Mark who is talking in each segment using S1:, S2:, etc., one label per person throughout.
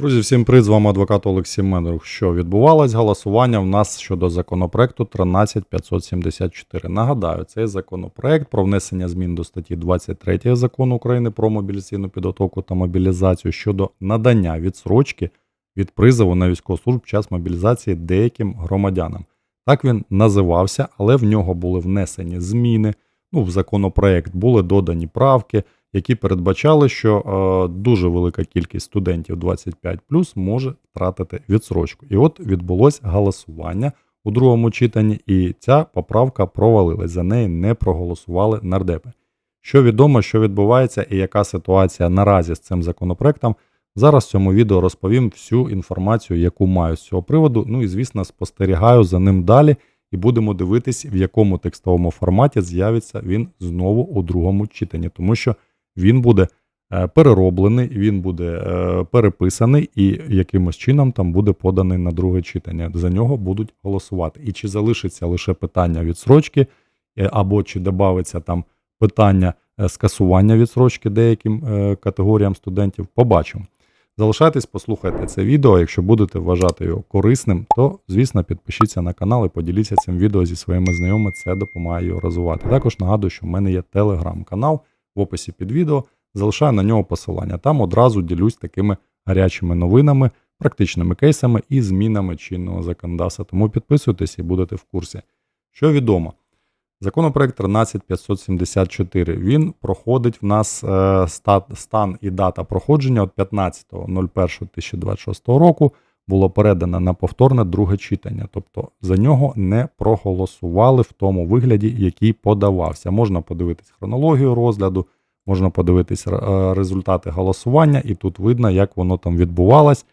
S1: Друзі, всім привіт, з вами адвокат Олексій Менрух. Що відбувалось голосування в нас щодо законопроекту 13574. Нагадаю, цей законопроект про внесення змін до статті 23 закону України про мобілізаційну підготовку та мобілізацію щодо надання відсрочки від призову на військову службу час мобілізації деяким громадянам. Так він називався, але в нього були внесені зміни. Ну, в законопроект були додані правки які передбачали, що е, дуже велика кількість студентів 25 може втратити відсрочку. І от відбулось голосування у другому читанні, і ця поправка провалилась. За неї не проголосували нардепи. Що відомо, що відбувається, і яка ситуація наразі з цим законопроектом. Зараз в цьому відео розповім всю інформацію, яку маю з цього приводу. Ну і звісно, спостерігаю за ним далі, і будемо дивитись, в якому текстовому форматі з'явиться він знову у другому читанні, тому що він буде е, перероблений, він буде е, переписаний і якимось чином там буде поданий на друге читання. За нього будуть голосувати. І чи залишиться лише питання відсрочки, е, або чи додається там питання скасування відсрочки деяким категоріям студентів, побачимо. Залишайтесь, послухайте це відео. Якщо будете вважати його корисним, то звісно підпишіться на канал і поділіться цим відео зі своїми знайомими. Це допомагає його розвивати. Також нагадую, що в мене є телеграм-канал в описі під відео. Залишаю на нього посилання. Там одразу ділюсь такими гарячими новинами, практичними кейсами і змінами чинного законодавства. Тому підписуйтесь і будете в курсі. що відомо, законопроект 13574 він проходить в нас е, стан і дата проходження від 15.01.2026 року було передано на повторне друге читання. Тобто за нього не проголосували в тому вигляді, який подавався. Можна подивитись хронологію розгляду, можна подивитись е, результати голосування, і тут видно, як воно там відбувалось.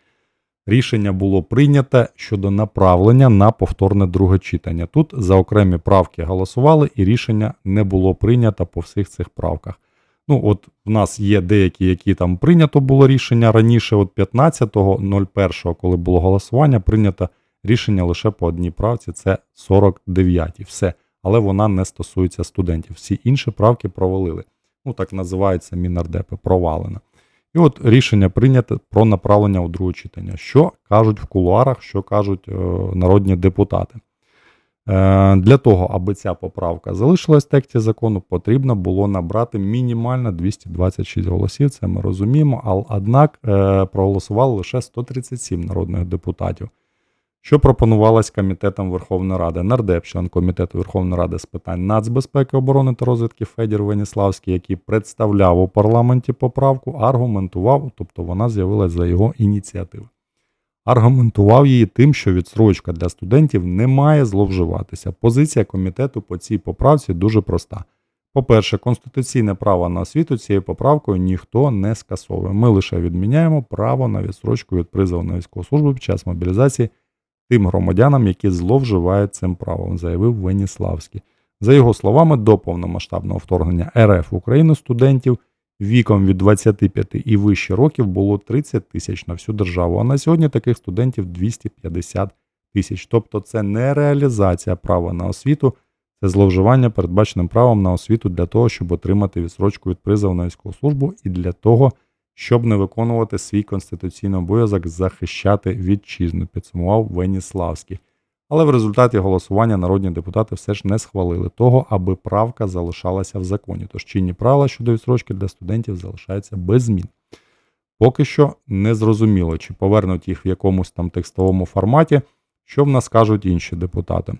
S1: Рішення було прийнято щодо направлення на повторне друге читання. Тут за окремі правки голосували, і рішення не було прийнято по всіх цих правках. Ну, от в нас є деякі, які там прийнято було рішення раніше, от 15.01, коли було голосування, прийнято рішення лише по одній правці, це 49 все. Але вона не стосується студентів. Всі інші правки провалили. Ну, так називається мінардепи, провалено. І от рішення прийнято про направлення у друге читання. Що кажуть в кулуарах, що кажуть е, народні депутати. Е, для того, аби ця поправка залишилась в тексті закону, потрібно було набрати мінімально 226 голосів. Це ми розуміємо, однак е, проголосували лише 137 народних депутатів. Що пропонувалось комітетом Верховної Ради? Нардеп, член комітету Верховної Ради з питань нацбезпеки, оборони та розвідки Федір Веніславський, який представляв у парламенті поправку, аргументував, тобто вона з'явилася за його ініціативи аргументував її тим, що відсрочка для студентів не має зловживатися. Позиція комітету по цій поправці дуже проста. По-перше, конституційне право на освіту цією поправкою ніхто не скасовує. Ми лише відміняємо право на відсрочку від призову на військову службу під час мобілізації тим громадянам, які зловживають цим правом, заявив Веніславський. За його словами, до повномасштабного вторгнення РФ в Україну студентів віком від 25 і вище років було 30 тисяч на всю державу. А на сьогодні таких студентів 250 тисяч. Тобто це не реалізація права на освіту, це зловживання передбаченим правом на освіту для того, щоб отримати відсрочку від призову на військову службу і для того, щоб не виконувати свій конституційний обов'язок захищати вітчизну, підсумував Веніславський. Але в результаті голосування народні депутати все ж не схвалили того, аби правка залишалася в законі. Тож чинні правила щодо відсрочки для студентів залишаються без змін. Поки що не зрозуміло, чи повернуть їх в якомусь там текстовому форматі, що в нас кажуть інші депутати.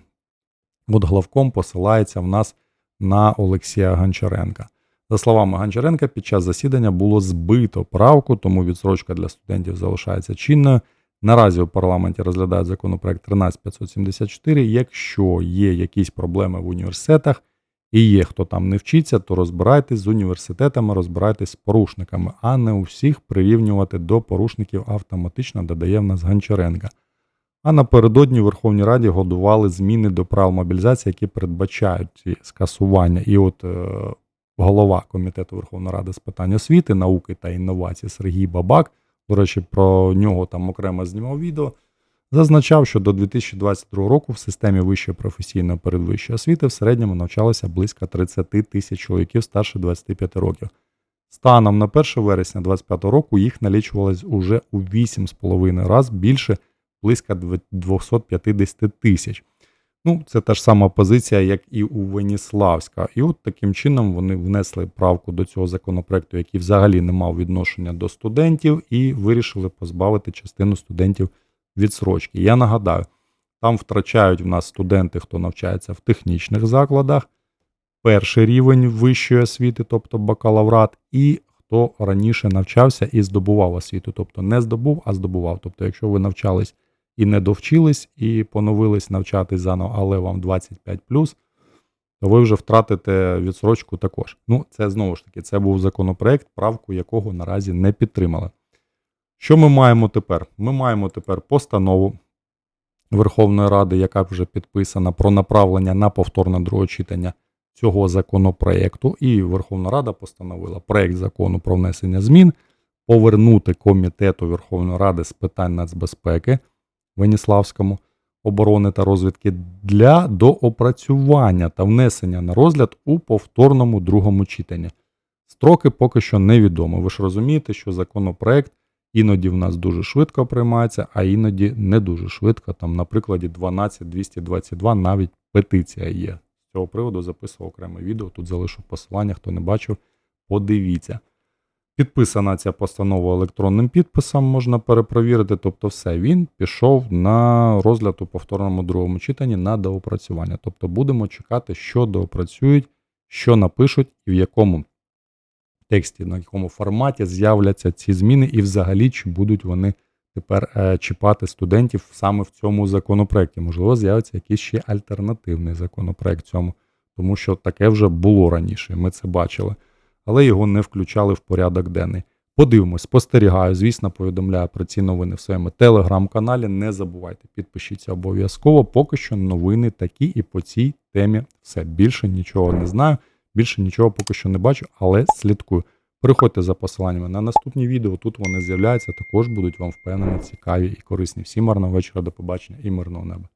S1: От главком посилається в нас на Олексія Гончаренка. За словами Гончаренка, під час засідання було збито правку, тому відсрочка для студентів залишається чинною. Наразі у парламенті розглядають законопроект 13574. Якщо є якісь проблеми в університетах і є хто там не вчиться, то розбирайтесь з університетами, розбирайтесь з порушниками, а не у всіх прирівнювати до порушників автоматично додає в нас Гончаренка. А напередодні в Верховній Раді годували зміни до правил мобілізації, які передбачають ці скасування. І от е, голова комітету Верховної Ради з питань освіти, науки та інновацій Сергій Бабак. До речі, про нього там окремо знімав відео. Зазначав, що до 2022 року в системі вищої професійної передвищої освіти в середньому навчалося близько 30 тисяч чоловіків старше 25 років. Станом на 1 вересня 2025 року їх налічувалось уже у 8,5 раз більше, близько 250 тисяч. Ну, це та ж сама позиція, як і у Веніславська. І от таким чином вони внесли правку до цього законопроекту, який взагалі не мав відношення до студентів, і вирішили позбавити частину студентів відсрочки. Я нагадаю, там втрачають в нас студенти, хто навчається в технічних закладах, перший рівень вищої освіти, тобто бакалаврат, і хто раніше навчався і здобував освіту, тобто не здобув, а здобував. Тобто, якщо ви навчались і не довчились, і поновились навчатись заново, але вам 25 то ви вже втратите відсрочку також. Ну, це знову ж таки, це був законопроект, правку якого наразі не підтримали. Що ми маємо тепер? Ми маємо тепер постанову Верховної Ради, яка вже підписана про направлення на повторне друге читання цього законопроекту. І Верховна Рада постановила проект закону про внесення змін, повернути комітету Верховної Ради з питань нацбезпеки Веніславському оборони та розвідки для доопрацювання та внесення на розгляд у повторному другому читанні. Строки поки що невідомо. Ви ж розумієте, що законопроект іноді в нас дуже швидко приймається, а іноді не дуже швидко. Там, на прикладі 12222 навіть петиція є. З цього приводу записував окреме відео. Тут залишу посилання, хто не бачив, подивіться. Підписана ця постанова електронним підписом, можна перепровірити. Тобто, все, він пішов на розгляд у повторному другому читанні на доопрацювання. Тобто будемо чекати, що доопрацюють, що напишуть і в якому тексті, на якому форматі з'являться ці зміни, і взагалі чи будуть вони тепер е, чіпати студентів саме в цьому законопроекті. Можливо, з'явиться якийсь ще альтернативний законопроект цьому, тому що таке вже було раніше. Ми це бачили, але його не включали в порядок денний. Подивимось, спостерігаю, звісно, повідомляю про ці новини в своєму телеграм-каналі. Не забувайте, підпишіться обов'язково. Поки що новини такі і по цій темі все. Більше нічого не знаю, більше нічого поки що не бачу, але слідкую. Переходьте за посиланнями на наступні відео. Тут вони з'являються. Також будуть вам впевнені, цікаві і корисні. Всім гарного вечора, до побачення і мирного неба.